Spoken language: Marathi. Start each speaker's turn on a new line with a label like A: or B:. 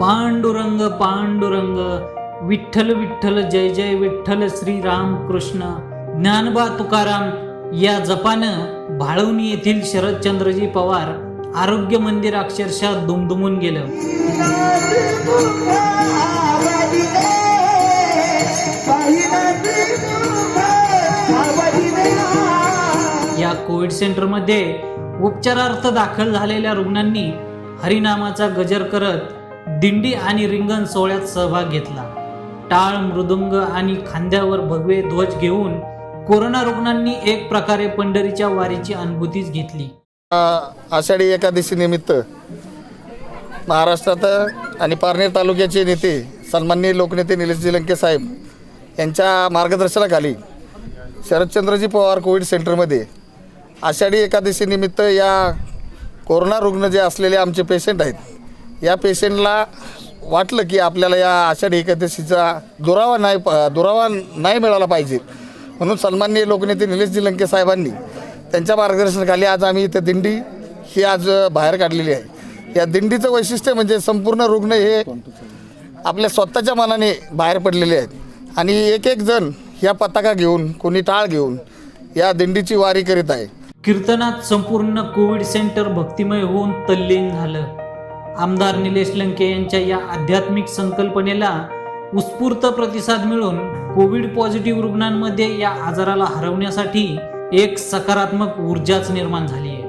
A: पांडुरंग पांडुरंग विठ्ठल विठ्ठल जय जय विठ्ठल श्री राम कृष्ण ज्ञानबा तुकाराम या जपानं भाळवणी येथील शरदचंद्रजी पवार आरोग्य मंदिर अक्षरशः दुमदुमून गेलं. या कोविड सेंटरमध्ये उपचारार्थ दाखल झालेल्या रुग्णांनी हरिनामाचा गजर करत दिंडी आणि रिंगण सोहळ्यात सहभाग घेतला. टाळ मृदुंग आणि खांद्यावर भगवे ध्वज घेऊन कोरोना रुग्णांनी एक प्रकारे पंढरीच्या वारीची अनुभूतीच घेतली.
B: आषाढी एकादशी निमित्त महाराष्ट्रात आणि पारनेर तालुक्याचे नेते सन्माननीय लोकनेते निलेश लंके साहेब यांच्या मार्गदर्शनाखाली शरदचंद्रजी पवार कोविड सेंटरमध्ये आषाढी एकादशी निमित्त या कोरोना रुग्ण जे असलेले आमचे पेशंट आहेत या पेशंटला वाटलं की आपल्याला या आषाढी एकादशीचा दुरावा नाही प- दुरावा नाही मिळाला पाहिजे. म्हणून सन्माननीय लोकनेते निलेश लंके साहेबांनी त्यांच्या मार्गदर्शनाखाली आज आम्ही इथं दिंडी ही आज बाहेर काढलेली आहे. या दिंडीचं वैशिष्ट्य म्हणजे संपूर्ण रुग्ण हे आपल्या स्वतःच्या मनाने बाहेर पडलेले आहेत. आणि एक एक जण या पताका घेऊन कोणी टाळ घेऊन या दिंडीची वारी करीत आहे.
A: कीर्तनात संपूर्ण कोविड सेंटर भक्तिमय होऊन तल्लीन झालं. आमदार निलेश लंके यांच्या या आध्यात्मिक संकल्पनेला उत्स्फूर्त प्रतिसाद मिळून कोविड पॉझिटिव्ह रुग्णांमध्ये या आजाराला हरवण्यासाठी एक सकारात्मक ऊर्जाच निर्माण झाली आहे.